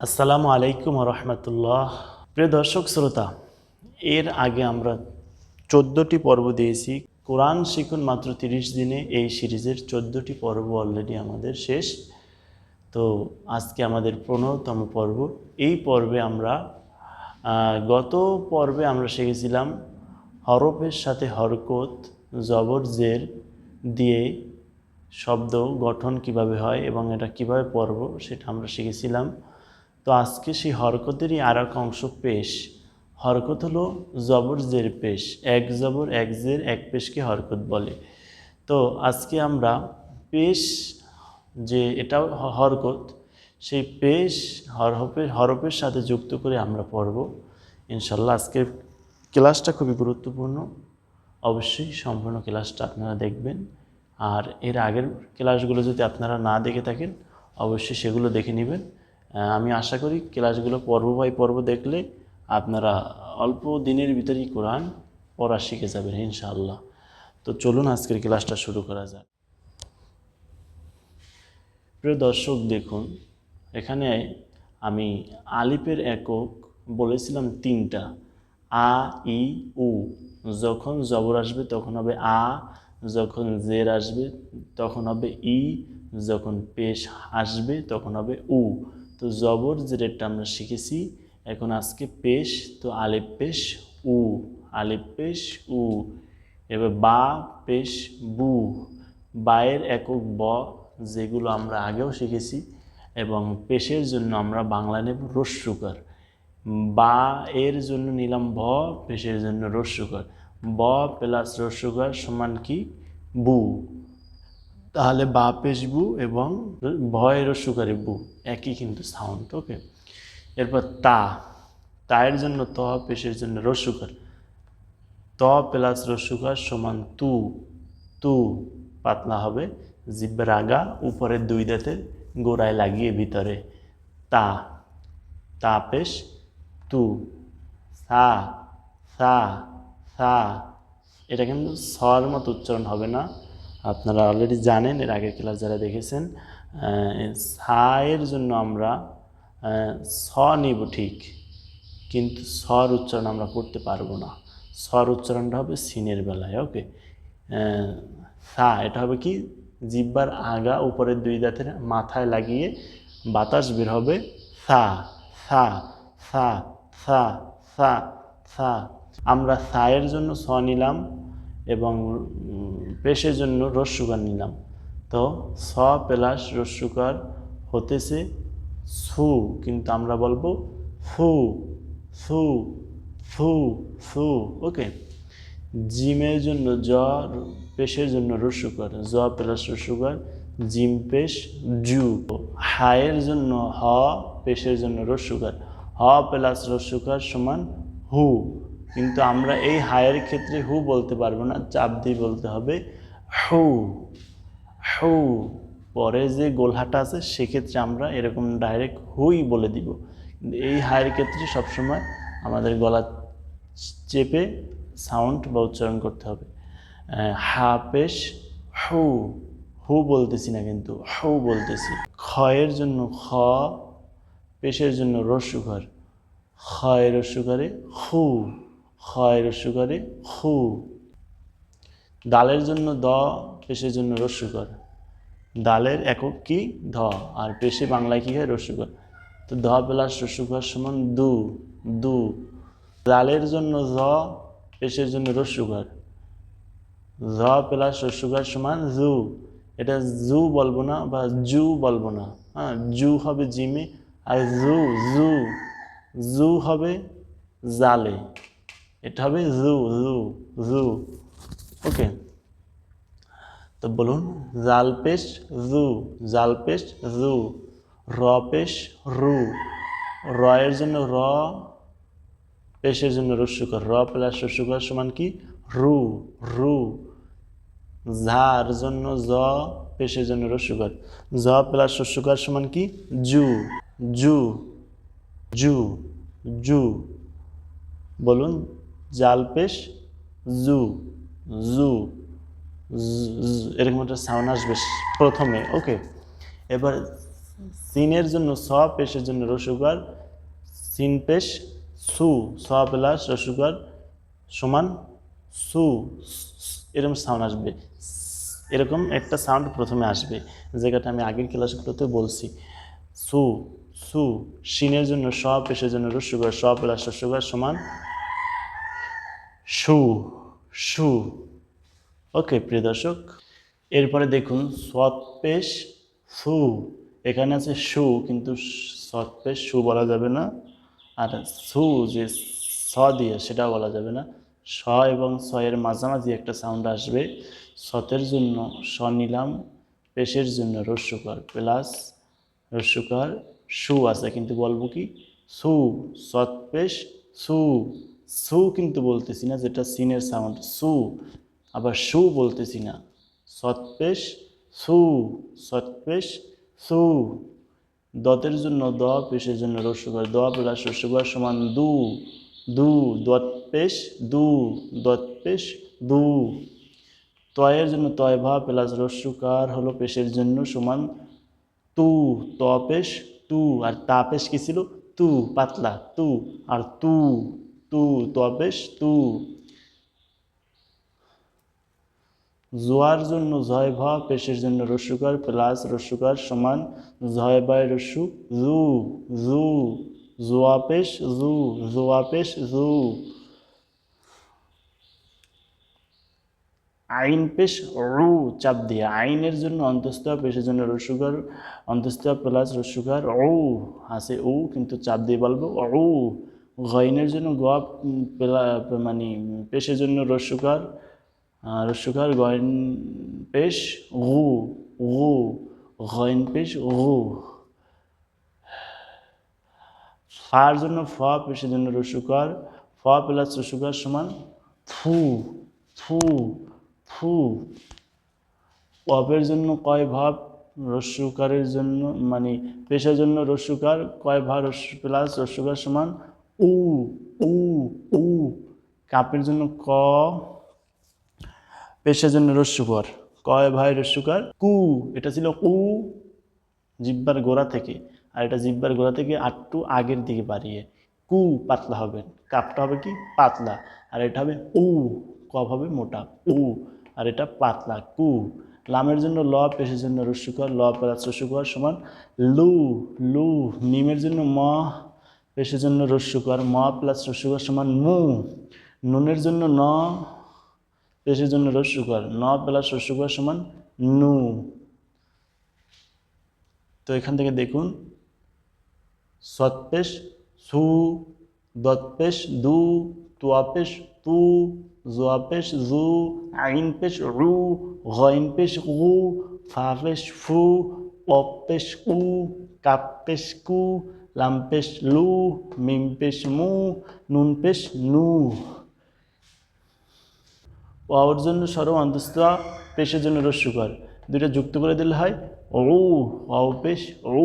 আসসালামু আলাইকুম রহমতুল্লাহ প্রিয় দর্শক, শ্রোতা, এর আগে আমরা চোদ্দোটি পর্ব দিয়েছি। কোরআন শিখুন মাত্র তিরিশ দিনে, এই সিরিজের চোদ্দোটি পর্ব অলরেডি আমাদের শেষ। তো আজকে আমাদের পনেরোতম পর্ব। এই পর্বে আমরা গত পর্বে আমরা শিখেছিলাম হরফের সাথে হরকত, জবর, জের দিয়ে শব্দ গঠন কীভাবে হয় এবং এটা কীভাবে পর্ব সেটা আমরা শিখেছিলাম। তো আজকে সেই হরকতেরই আর এক অংশ পেশ। হরকত হলো জবর জের পেশ। এক জবর, এক জের, এক পেশকে হরকত বলে। তো আজকে আমরা পেশ যে এটাও হরকত, সেই পেশ হরফের হরফের সাথে যুক্ত করে আমরা পড়ব। ইনশাল্লাহ আজকের ক্লাসটা খুবই গুরুত্বপূর্ণ। অবশ্যই সম্পূর্ণ ক্লাসটা আপনারা দেখবেন। আর এর আগের ক্লাসগুলো যদি আপনারা না দেখে থাকেন, অবশ্যই সেগুলো দেখে নেবেন। আমি আশা করি ক্লাসগুলো পর্ব বাই পর্ব দেখলে আপনারা অল্প দিনের ভিতরেই কোরআন পড়া শিখে যাবেন, ইনশাআল্লাহ। তো চলুন আজকের ক্লাসটা শুরু করা যাক। প্রিয় দর্শক, দেখুন, এখানে আমি আলিপের একক বলেছিলাম তিনটা। আ, ই, উ। যখন জবর আসবে তখন হবে আ, যখন জের আসবে তখন হবে ই, যখন পেশ আসবে তখন হবে উ। তো জবর জেরেরটা আমরা শিখেছি, এখন আজকে পেশ, তো আলিপ পেশ উ আলিপ পেশ উ, এবার বা পেশ বু, বায়ের একক ব যেগুলো আমরা আগেও শিখেছি এবং পেশের জন্য আমরা বাংলা নেব রস্যুকার বা এর জন্য নিলাম ভ, পেশের জন্য রস্যুকার ব প্লাস রস্যুকার সমান কি? বু। তাহলে বা পেশ বু এবং ভয়ের রস্যুকারে বু, একই কিন্তু সাউন্ড ওকে এরপর তা, তায়ের জন্য ত, পেশের জন্য রস্যুকার ত প্লাস রস্যুকার সমান তু তু পাতলা হবে জিব্বার আগা উপরের দুই দাঁতের গোড়ায় লাগিয়ে ভিতরে। তা তা পেশ, তু, সা সা সা। এটা কিন্তু সর মতো উচ্চারণ হবে না। আপনারা অলরেডি জানেন এর আগের ক্লাস যারা দেখেছেন আহ, সা এর জন্য আমরা স নিব ঠিক কিন্তু স্বর উচ্চারণ আমরা করতে পারব না। স্বর উচ্চারণটা হবে সিনের বেলায় ওকে সা এটা হবে কি? জিব্বার আগা উপরের দুই দাঁতের মাথায় লাগিয়ে বাতাস বের হবে সা সা সা সা সা সা। আমরা সায়ের জন্য স নিলাম এবং পেশের জন্য সুগার নিলাম। তো স প্লাস রস্যুকার হতেছে সু, কিন্তু আমরা বলব ফু ফু ফু ফু ওকে? জিমের জন্য জ, পেশের জন্য রস্যুকার জ প্লাস রস্যুকার জিম পেশ জু। হায়ের জন্য হ, পেশের জন্য রস্যুকার হ প্লাস রস্যুকার সমান হু। কিন্তু আমরা এই হায়ের ক্ষেত্রে হু বলতে পারব না, চাপ দিয়ে বলতে হবে হু হু। পরে যে গোলহাটা আছে, সেক্ষেত্রে আমরা এরকম ডাইরেক্ট হুই বলে দিব। কিন্তু এই হায়ের ক্ষেত্রে সবসময় আমাদের গলা চেপে সাউন্ড বা উচ্চারণ করতে হবে। হা পেশ, হু। হু বলতেছি না কিন্তু, হু বলতেছি। ক্ষয়ের জন্য খ, পেশের জন্য রস্যুঘর ক্ষয় রস্যুঘরে হু। ক্ষয় রস্যুঘরে হু ডালের জন্য দ, পেশের জন্য রস্যুকর ডালের একক কি? ধ। আর পেশে বাংলায় কি হয়? রস্যুকর তো ধ প্লাস রস্যুকর সমান দু দু। ডালের জন্য জ, পেশের জন্য রস্যুকর জ প্লাস রস্যুকর সমান জু। এটা জু বলব না বা জু বলব না। হ্যাঁ জু হবে জিমে আর জু জু। জু হবে জালে। এটা হবে জু জু জু ওকে তো বলুন জাল পেশ জু জাল পেশ জু র পেশ রু র এর জন্য র পেশের জন্য রস্যুকর র প্লাস রস্যুকর সমান কি? রু রু ঝার জন্য জ পেশের জন্য রস্যুকর জ প্লাস রস্যুকর সমান কি? জু জু জু জু বলুন জাল পেশ জু জু, এরকম একটা সাউন্ড আসবে প্রথমে ওকে এবার সিনের জন্য স, পেশের জন্য রসুকার সিন পেশ, সু, স প্লাস রসুকার সমান সু, এরকম সাউন্ড আসবে। এরকম একটা সাউন্ড প্রথমে আসবে যেটা আমি আগের ক্লাসগুলোতে বলছি। সু সু, সিনের জন্য স, পেশের জন্য রসুকার স প্লাস রসুকার সমান সু সু। ওকে, প্রিয় দর্শক, এরপরে দেখুন সৎপেশ সু। এখানে আছে সু, কিন্তু সৎপেশ সু বলা যাবে না। আর সু যে স দিয়ে সেটা বলা যাবে না। স এবং স এর মাঝামাঝি একটা সাউন্ড আসবে। সতের জন্য স নিলাম, পেশের জন্য রস্যকার প্লাস রস্যকার সু আছে, কিন্তু বলব কি? সু সৎপেশ সু। সু কিন্তু বলতেছি না, যেটা সিনের সাউন্ড। সু, আবার সু বলতেছি না। সৎপেশ, সু সৎপেশ, সু। দতের জন্য দ, পেশের জন্য রস্যকার দ প্লাস রস্যকার সমান দু দু। দত পেশ দু। দত পেশ দু। তয়ের জন্য তয় ভা, প্লাস রস্যকার হলো পেশের জন্য সমান তু। ত পেশ তু। আর তা পেশ কি ছিল? তু, পাতলা, তু। আর তু। তু ত পেশ তু। জোয়ার জন্য জয় ভা, পেশের জন্য রস্যকার প্লাস রস্যকার সমান জয় বাই রস্যু জু জু, জোয়া পেশ, জু, জোয়া পেশ, জু। আইন পেশ, রু, চাপ দিয়ে। আইনের জন্য অন্তস্থ, পেশের জন্য রস্যকার অন্তস্থ, প্লাস রস্যকার ও আছে ও কিন্তু চাপ দিয়ে বলব ও গইনের জন্য গ পেলা মানে পেশের জন্য রস্যকার রস্যকার গয়ন পেশ গু গু গয়ন পেশ গু ফার জন্য ফ, পেশের জন্য রস্যকার ফ প্লাস রস্যকার সমান ফু ফু ফু অপের জন্য কয় ভাব রস্যকারের জন্য মানে পেশার জন্য রস্যকার কয় ভাব রস্য প্লাস রস্যকার সমান উ উ উ। কাপের জন্য ক, পেশার জন্য রস্যকর কয় ভাই রস্যকার কু। এটা ছিল কু, জিব্বার গোড়া থেকে। আর এটা জিব্বার গোড়া থেকে আটটু আগের দিকে বাড়িয়ে। কু পাতলা হবে। কাপটা হবে কি? পাতলা। আর এটা হবে উ। কব হবে মোটা। উ। আর এটা পাতলা। কু। লামের জন্য ল, পেশের জন্য রস্যকর ল প্লাস রস্যকর সমান লু। লু। নিমের জন্য ম। পেশের জন্য রস্যকর ম প্লাস রস্যকর সমান মু। নুনের জন্য ন পেশের জন্য রস্যকর ন প্লাস রস্যকর সমান নু। তো এখান থেকে দেখুন সৎপেশ সু দৎপেশ দু তোয়াপেশ তু জোয়াপেশ জু, আইন পেশ, রু, গইন পেশ, গু ফাপেশ ফু অপেশ উ কাপেশ কু লামপেশ লু মিমপেশ মু নুন পেশ নু ওয়াওর জন্য সর্ব অন্তস্থা, পেশের জন্য রস্যকর দুইটা যুক্ত করে দিলে হয় ও ওয়াও পেশ ও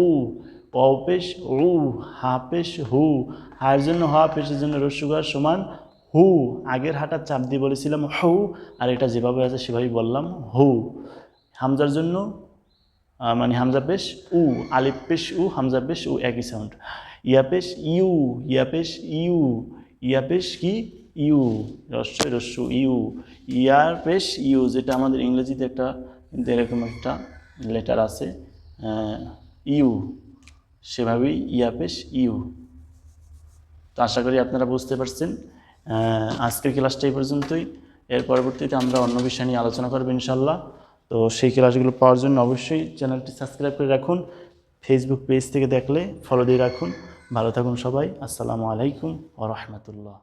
ওয়াও পেশ ও হা পেশ হু। হায়ের জন্য হা, পেশের জন্য রস্যকর সমান হু। আগের হাঁটার চাপ দিয়ে বলেছিলাম হু, আর এটা যেভাবে আছে সেভাবেই বললাম হু। হামজার জন্য মানে হামজা পেশ, উ, আলিফ পেশ, উ, হামজা পেশ, উ, একই সাউন্ড ইয়া পেশ, ইউ, ইয়া পেশ, ইউ, ইয়া পেশ কি? ইউ, রস্যই রস্যু, ইউ ইয়ার পেশ, ইউ, যেটা আমাদের ইংরেজিতে একটা, কিন্তু এরকম একটা লেটার আছে ইউ, সেভাবেই ইয়া পেশ, ইউ। তো আশা করি আপনারা বুঝতে পারছেন আজকের ক্লাসটা এই পর্যন্তই। এর পরবর্তীতে আমরা অন্য বিষয় নিয়ে আলোচনা করব ইনশাল্লাহ। তো সেই ক্লাসগুলো পাওয়ার জন্য অবশ্যই চ্যানেলটি সাবস্ক্রাইব করে রাখুন। ফেসবুক পেজ থেকে দেখলে ফলো দিয়ে রাখুন। ভালো থাকুন সবাই। আসসালামু আলাইকুম ও রহমতুল্লাহ।